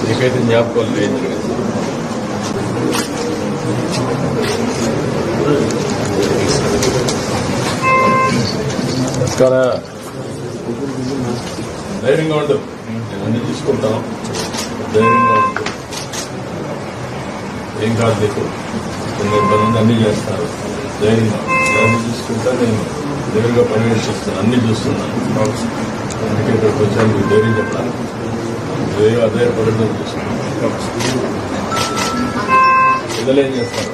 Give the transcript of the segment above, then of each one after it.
నీకైతే జ్ఞాపకాలు లేదు నమస్కారం ధైర్యంగా ఉండు నేను అన్ని చూసుకుంటాం ధైర్యంగా ఉండు ఏం కాదు నీకు కొన్ని ఇబ్బంది అన్ని చేస్తారు ధైర్యంగా ఉండు. అన్ని చూసుకుంటా నేను దగ్గరగా పర్యవేక్షిస్తాను అన్ని చూస్తున్నాను అందుకే ఇక్కడికి వచ్చాను నీకు ధైర్యం చెప్పడానికి ధైర్యం అధైర్యపడడం చూస్తున్నాను పిల్లలు ఏం చేస్తారు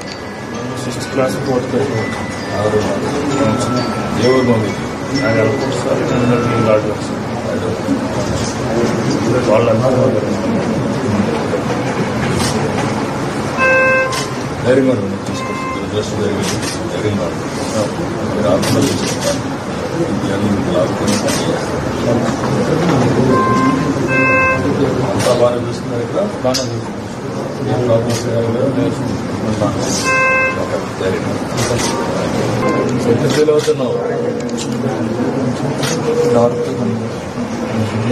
సిక్స్త్ క్లాస్ ఫోర్త్ క్లాస్ ఆరు ఏ ఊరు బాగుంది ఆయన అనుకుంటు సార్ నన్ను గాడు వాళ్ళంతా ధైర్యంగా ఉండండి తీసుకొచ్చి దురదృష్టం జరిగింది ధైర్యంగా ఉండండి మీరు ఆత్మ తీసుకుంటారు ఇవన్నీ మీకు లాభకుండా పని చేస్తారు బాగానే చూస్తున్నారు ఇక్కడ. బాగానే ఏం ప్రాబ్లమ్స్ ఎంత ఫీల్ అవుతున్నావు?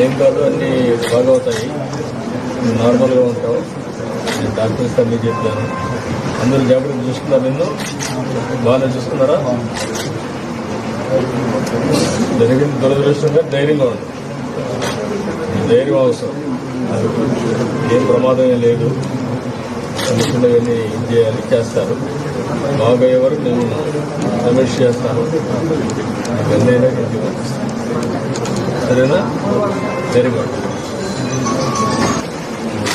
ఏం కాదు అన్ని బాగా అవుతాయి. నార్మల్గా ఉంటావు. నేను డాక్టర్స్ అన్ని చెప్పాను. అందరూ జాగ్రత్త చూస్తున్నారు నిన్ను? బాగానే చూస్తున్నారా? జరిగిన దురదృష్టంగా ధైర్యంగా ఉంది. ధైర్యం అవసరం. ఏం ప్రమాదమే లేదు. లేదు అనుకున్నవన్నీ ఏం చేయాలి? చేస్తారు. బాగా వరకు నేను రమేష్ చేస్తాను. ఎన్నైనా ఇంటికి పంపిస్తాను సరేనా? వెరీ గుడ్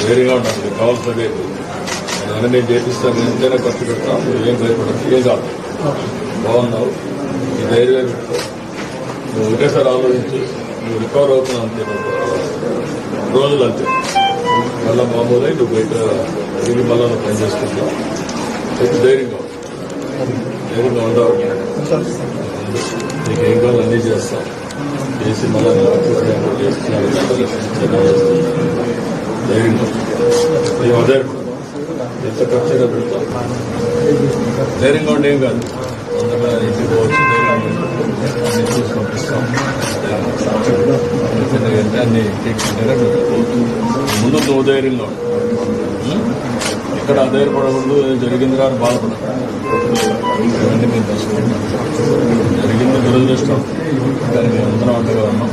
ధైర్యంగా ఉండాలి మీకు కావాల్సిన నేను నేను చేపిస్తాను ఎంతైనా ఖర్చు పెడతాను నువ్వు ఏం భయపడదు ఏం కాదు. బాగున్నావు. ఈ ధైర్యం పెట్టుకో. నువ్వు ఒకేసారి ఆలోచించి. నువ్వు రికవర్ అవుతున్నావు అంతే రోజులు అంతే. మళ్ళీ మామూలు నువ్వు బయట తిరిగి మళ్ళీ నువ్వు పని చేసుకుంటావు ధైర్యంగా ధైర్యంగా ఉండవు నీకు ఏం కావాలి అన్నీ చేస్తాం. చేసి మళ్ళీ నేను ధైర్యంగా ఉండు. మేము అధైర్యపడదు ఎంత ఖర్చుగా పెడతాం. ధైర్యంగా ఉండి ఏం కాదు. అందరిలో ఇంటికి పోవచ్చు ధైర్యంగా చూసి పంపిస్తాం. పెట్టుకోవచ్చు ముందు నువ్వు ధైర్యంగా. ఉం? ఇక్కడ అధైర్యపడకూడదు ఏదో జరిగింది కానీ బాధపడదు ఇవన్నీ మేము తెలుసుకుంటాం జరిగింది దురదృష్టం కానీ మేము అందరం అండగా ఉన్నాం.